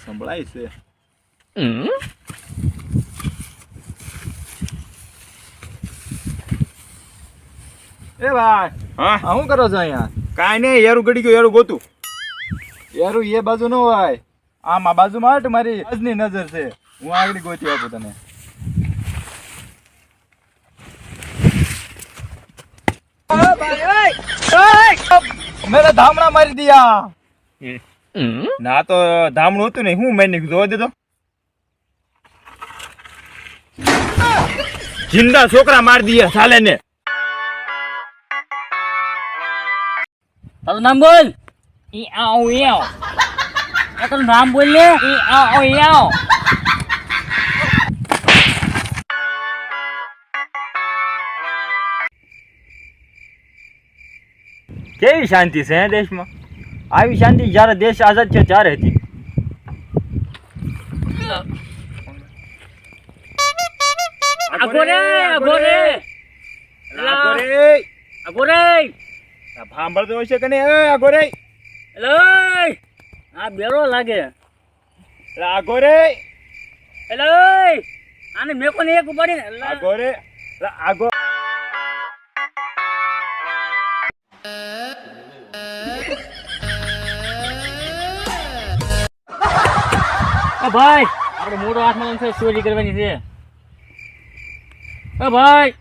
સંભળાય છે એ ભાઈ હા આ શું કરો છો અહીંયા કાંઈ નહીં યારું ગડી ગયું યારું ગોતું યારું એ બાજુ ન હોય આમ આ બાજુમાં હટ મારી આજની નજર છે હું આગળ ગોતી આપું તને મેરે ધામણા મારી દિયા ના તો ધામણું હતું ને હું મેં જોવા દેતો જિંદા છોકરા મારી દઈએ ચાલે ને. તારું નામ બોલ. ઈ આવ ઈ આવ. તારું નામ બોલ ને. ઈ આવ ઈ આવ. કેવી શાંતિ છે દેશમાં? આવી શાંતિ જ્યારે દેશ આઝાદ છે ત્યારે હતી. ભાંભળતો હશે કે નહીં? એ આગો રે. એલો આ બેરો લાગે. એટલે આગો રે. આને મેં કોને એક ઉપાડી ને એલા. આગો ઓ ભાઈ. આપણે મોટો હાથ મારો છે ચોરી કરવાની છે. અ ભાઈ.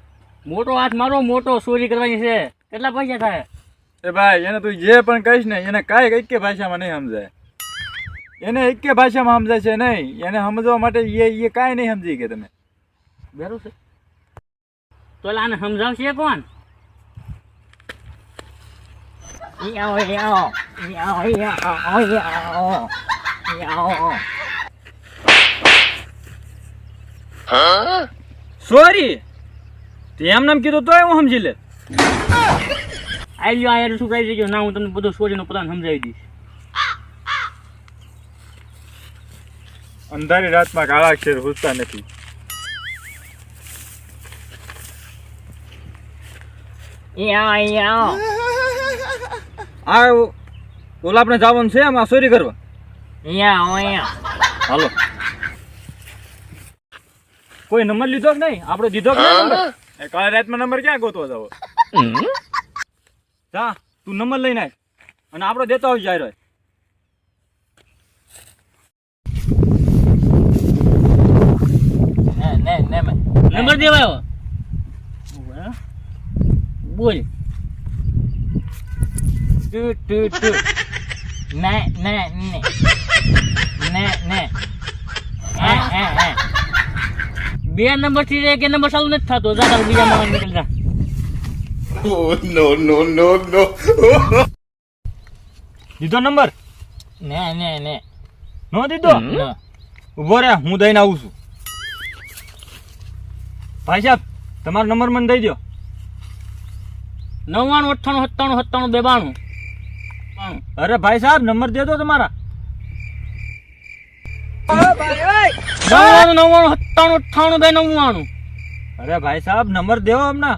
મોટો હાથ મારો મોટો ચોરી કરવાની છે. કેટલા પૈસા થાય? એ ભાઈ એને તું જે પણ કહીશ ને એને કાંઈ એકે ભાષામાં નહીં સમજાય. એને એકે ભાષામાં સમજાય છે નહીં. એને સમજવા માટે એ એ કાંઈ નહીં સમજી કે તમે. બેરું છે. તો આને સમજાવશે કોણ? ઈ આવો ઈ આવો ઈ આવો ઈ આવો ઈ આવો ઈ આવો સોરી. તે એમ નામ કીધું તોય હું સમજી લે આવી લ્યો આ શું કહી દેજો ના હું તમને બધો સોરીનો પ્લાન સમજાવી દઈશ. અંધારી રાતમાં કાળા અક્ષર ઘૂસતા નથી. આ ઓલા આપણે જવાનું છે આમાં ચોરી કરવા. હાલો. કોઈ નંબર લીધો કે નહીં? આપણે દીધો કે નહીં નંબર? એ કાળા રાતમાં નંબર ક્યાં ગોતવા જાવ? જા તું નંબર લઈને આવ અને આપણો દેતો આવી જાય રહ્યો ને ને ને. મે નંબર દેવાયો? બોલ. Two two two. ને ને ને. ને ને. હે હે હે. બે નંબરથી એક નંબર ચાલુ નથી થતો. જા તારું બીજા માણસ નીકળી જા. દીધો નંબર ને ને ને. નો દીધો? ઊભો રે હું દઈને આવું છું. ભાઈ સાહેબ તમારો નંબર મને દઈ દો નવ્વાણું અઠ્ઠાણું સત્તાણું સત્તાણું બે બાણું બાણું. અરે ભાઈ સાહેબ નંબર દે દો તમારા. નવ્વાણું નવ્વાણું સત્તાણું અઠ્ઠાણું બે નવ્વાણું. અરે ભાઈ સાહેબ નંબર દેવો હમણાં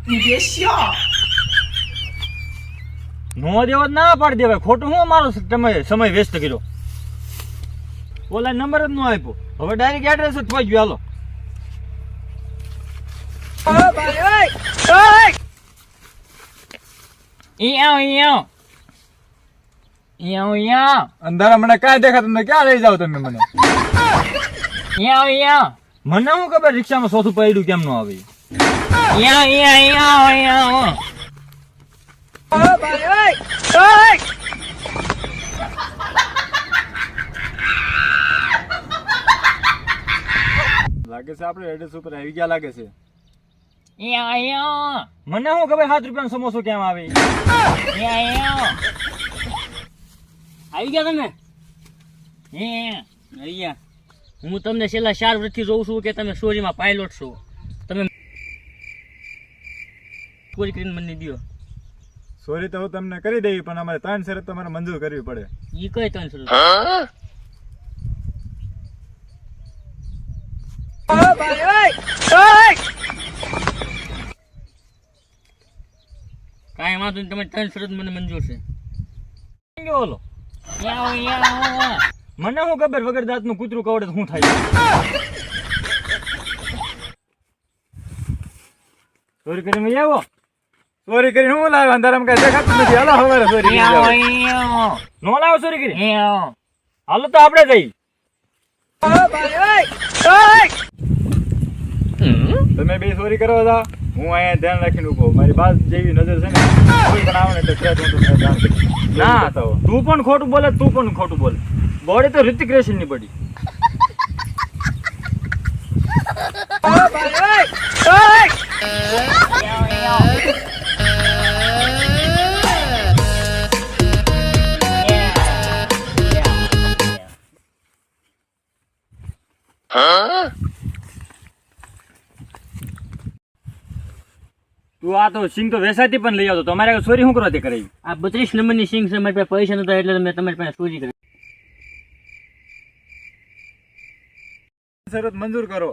નો દેવો ના પાડી દેવાય. ખોટું હું મારો તમે સમય વેસ્ટ કર્યો? ઓલા નંબર જ ન આપ્યો. હવે ડાયરેક્ટ એડ્રેસ જ પહોંચ્યું. હાલો. અંધારા મને કાંઈ દેખાતું નથી. ક્યાં લઈ જાવ તમે મને? મને હું ખબર રિક્ષામાં સોથું પડ્યું કેમ ન આવે? લાગે છે આપણે એડ્રેસ ઉપર આવી ગયા લાગે છે. મને હું ખબર સાત રૂપિયાનો સમોસો કેમ આવે? આવો. આવી ગયા તમે? અહીંયા. હું તમને છેલ્લા ચાર વર્ષથી જોઉં છું કે તમે સોરીમાં પાયલોટ છો. તમે ચોરી કરીને મને દો સોરી તો હું તમને કરી દઈ પણ અમારે ત્રણ શરત તમારે મંજૂર કરવી પડે. ઈ કઈ ત્રણ શરત? કાંઈ વાંધો નહીં તમે ત્રણ શરત મને મંજૂર છે. ઓલો યાઓ યાઓ મને હું ખબર વગર દાંતનું કૂતરું કવડે શું થાય? ચોરી કરીને મેં આવો. ચોરી કરીને હું લાવે અંધારામ કઈ દેખાતું નથી. હાલો હવે ચોરી નો લાવો ચોરી કરી હાલો તો આપણે જઈ. તમે બે ચોરી કરવા હતા હું અહીંયા ધ્યાન રાખીને ઊભો મારી બાદ જેવી નજર છે ને કોઈ પણ આવે ને એટલે. ના. તું પણ ખોટું બોલે તું પણ ખોટું બોલે. બોડી તો ઋતિક રોશનની પડી. તું આ તો સિંગ તો વેસાતી પણ લઈ આવતો. તમારે ચોરી શું કરવા તે કરાવી? આ બત્રીસ નંબરની સિંગ છે મારી પાસે પૈસા નતા એટલે મેં તમારી પાસે ચોરી કરી. શરત મંજૂર કરો.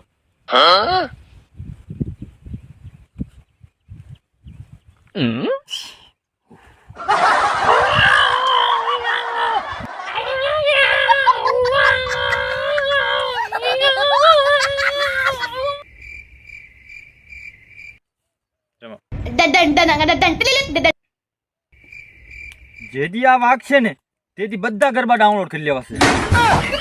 જેથી આ વાઘ છે ને તેથી બધા ગરબા ડાઉનલોડ કરી લેવાશે.